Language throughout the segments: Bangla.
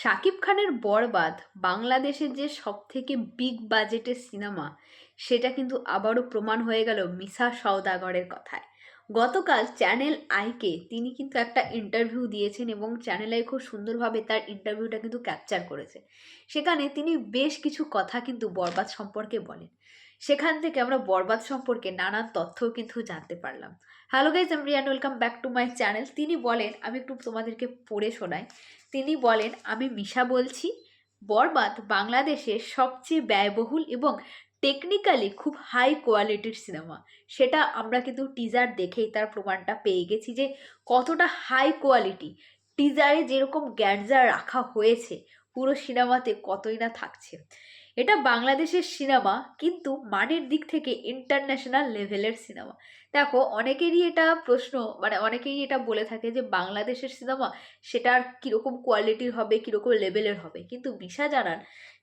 শাকিব খানের বরবাদ বাংলাদেশের যে সবথেকে বিগ বাজেটের সিনেমা সেটা কিন্তু আবারও প্রমাণ হয়ে গেল মিসা সওদাগরের কথায়। গতকাল চ্যানেল আইকে তিনি কিন্তু একটা ইন্টারভিউ দিয়েছেন এবং চ্যানেল আই খুব সুন্দরভাবে তার ইন্টারভিউটা কিন্তু ক্যাপচার করেছে। সেখানে তিনি বেশ কিছু কথা কিন্তু বরবাদ সম্পর্কে বলেন। সেখান থেকে আমরা বরবাদ সম্পর্কে নানান তথ্যও কিন্তু জানতে পারলাম। Hello guys I'm Rian welcome back to my channel তিনি বলেন, আমি একটু তোমাদেরকে পড়ে শোনাই। তিনি বলেন, আমি মিশা বলছি, বরবাদ বাংলাদেশের সবচেয়ে ব্যয়বহুল এবং টেকনিক্যালি খুব হাই কোয়ালিটির সিনেমা সেটা আমরা কিন্তু টিজার দেখেই তার প্রমাণটা পেয়ে গেছি যে কতটা হাই কোয়ালিটি টিজারে যেরকম গ্যাঞ্জার রাখা হয়েছে, পুরো সিনেমাতে কতই না থাকছে। এটা বাংলাদেশের সিনেমা, কিন্তু মানের দিক থেকে ইন্টারন্যাশনাল লেভেলের সিনেমা। দেখো, অনেকেরই এটা প্রশ্ন মানে অনেকেই এটা বলে থাকে যে বাংলাদেশের সিনেমা সেটার কীরকম কোয়ালিটির হবে, কীরকম লেভেলের হবে। কিন্তু বিশা জানান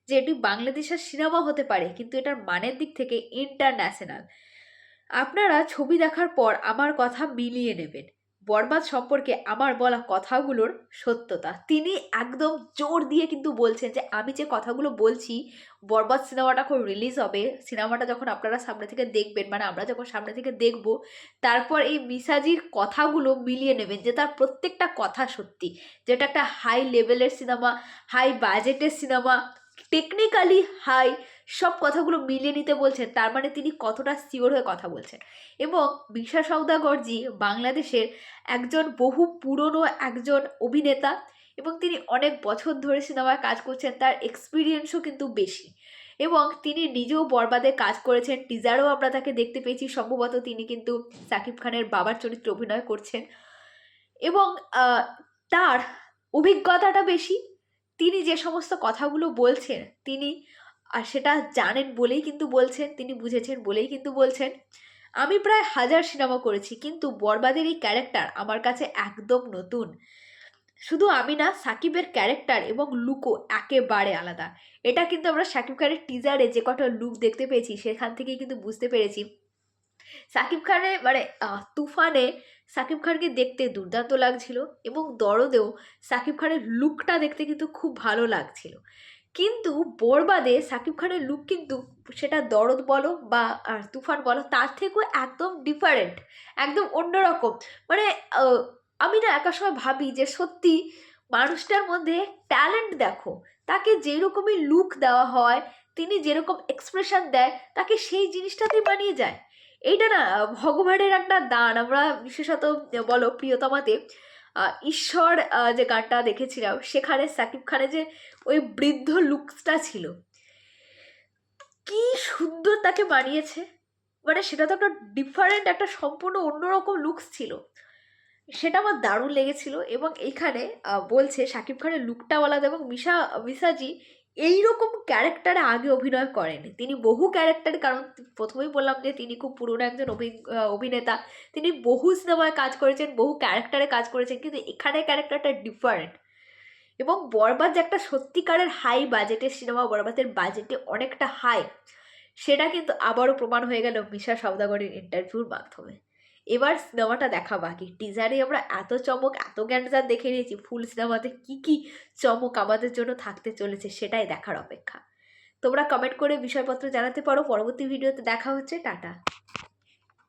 যে এটি বাংলাদেশের সিনেমা হতে পারে, কিন্তু এটার মানের দিক থেকে ইন্টারন্যাশনাল আপনারা ছবি দেখার পর আমার কথা মিলিয়ে নেবেন। বরবাদ সম্পর্কে আমার বলা কথাগুলোর সত্যতা। তিনি একদম জোর দিয়ে কিন্তু বলছেন যে, আমি যে কথাগুলো বলছি, বরবাদ সিনেমাটা খুব রিলিজ হবে। সিনেমাটা যখন আপনারা সামনে থেকে দেখবেন মানে আমরা যখন সামনে থেকে দেখব, তারপর এই মিসাজির কথাগুলো মিলিয়ে নেবেন যে, তার প্রত্যেকটা কথা সত্যি। যেটা একটা হাই লেভেলের সিনেমা হাই বাজেটের সিনেমা টেকনিক্যালি হাই সব কথাগুলো মিলিয়ে নিতে বলছেন, তার মানে তিনি কতটা সিওর হয়ে কথা বলছেন। এবং বিশা সৌদাগরজি বাংলাদেশের একজন বহু পুরনো একজন অভিনেতা এবং তিনি অনেক বছর ধরে সিনেমায় কাজ করছেন, তার এক্সপিরিয়েন্সও কিন্তু বেশি। এবং তিনি নিজেও বরবাদে কাজ করেছেন টিজারও আমরা তাকে দেখতে পেয়েছি, সম্ভবত তিনি কিন্তু সাকিব খানের বাবার চরিত্রে অভিনয় করছেন। এবং তার অভিজ্ঞতাটা বেশি। তিনি যে সমস্ত কথাগুলো বলছেন, তিনি আর সেটা জানেন বলেই কিন্তু বলছেন, তিনি বুঝেছেন বলেই কিন্তু বলছেন। আমি প্রায় হাজার সিনেমা করেছি, কিন্তু বরবাদের এই ক্যারেক্টার আমার কাছে একদম নতুন। শুধু আমি না, সাকিবের ক্যারেক্টার এবং লুকও একেবারে আলাদা। এটা কিন্তু আমরা সাকিব খানের টিজারে যে কটা লুক দেখতে পেয়েছি, সেখান থেকেই কিন্তু বুঝতে পেরেছি। সাকিব খানে মানে তুফানে সাকিব খানকে দেখতে দুর্দান্ত লাগছিল এবং দরদেও সাকিব খানের লুকটা দেখতে কিন্তু খুব ভালো লাগছিল। কিন্তু বরবাদে সাকিব খানের লুক কিন্তু সেটা দরদ বলো বা তুফান বলো, তার থেকেও একদম ডিফারেন্ট একদম অন্যরকম। মানে আমি না একা সময় ভাবি যে সত্যি মানুষটার মধ্যে ট্যালেন্ট দেখো, তাকে যেরকমই লুক দেওয়া হয়, তিনি যেরকম এক্সপ্রেশন দেয়, তাকে সেই জিনিসটাতেই বানিয়ে যায়। এইটা না ভগবানের একটা দান, আমরা বিশেষত বলো প্রিয়তমাতে। ঈশ্বর যে গানটা দেখেছিলাম, সেখানে সাকিব খানের যে ওই বৃদ্ধ লুকসটা ছিল। কি সুন্দর তাকে বানিয়েছে। মানে সেটা তো একটা ডিফারেন্ট একটা সম্পূর্ণ অন্যরকম লুকস ছিল। সেটা আমার দারুণ লেগেছিল এবং এইখানে বলছে শাকিব খানের লুকটা আলাদা এবং মিশা, মিশাজি এইরকম ক্যারেক্টারে আগে অভিনয় করেনি। তিনি বহু ক্যারেক্টার কারণ প্রথমেই বললাম যে তিনি খুব পুরনো একজন অভি- অভিনেতা। তিনি বহু সিনেমায় কাজ করেছেন, বহু ক্যারেক্টারে কাজ করেছেন, কিন্তু এখানে ক্যারেক্টারটা ডিফারেন্ট এবং বরবাদ যে একটা সত্যিকারের হাই বাজেটের সিনেমা বরবাদের বাজেটে অনেকটা হাই সেটা কিন্তু আবারও প্রমাণ হয়ে গেল মিশা সওদাগরের ইন্টারভিউর মাধ্যমে। এবার সিনেমাটা দেখা বাকি। টিজারে আমরা এত চমক, এত গ্যান্ডার দেখে নিয়েছি ফুল সিনেমাতে কি কি চমক আমাদের জন্য থাকতে চলেছে সেটাই দেখার অপেক্ষা। তোমরা কমেন্ট করে বিষয়পত্র জানাতে পারো। পরবর্তী ভিডিওতে দেখা হচ্ছে। টাটা।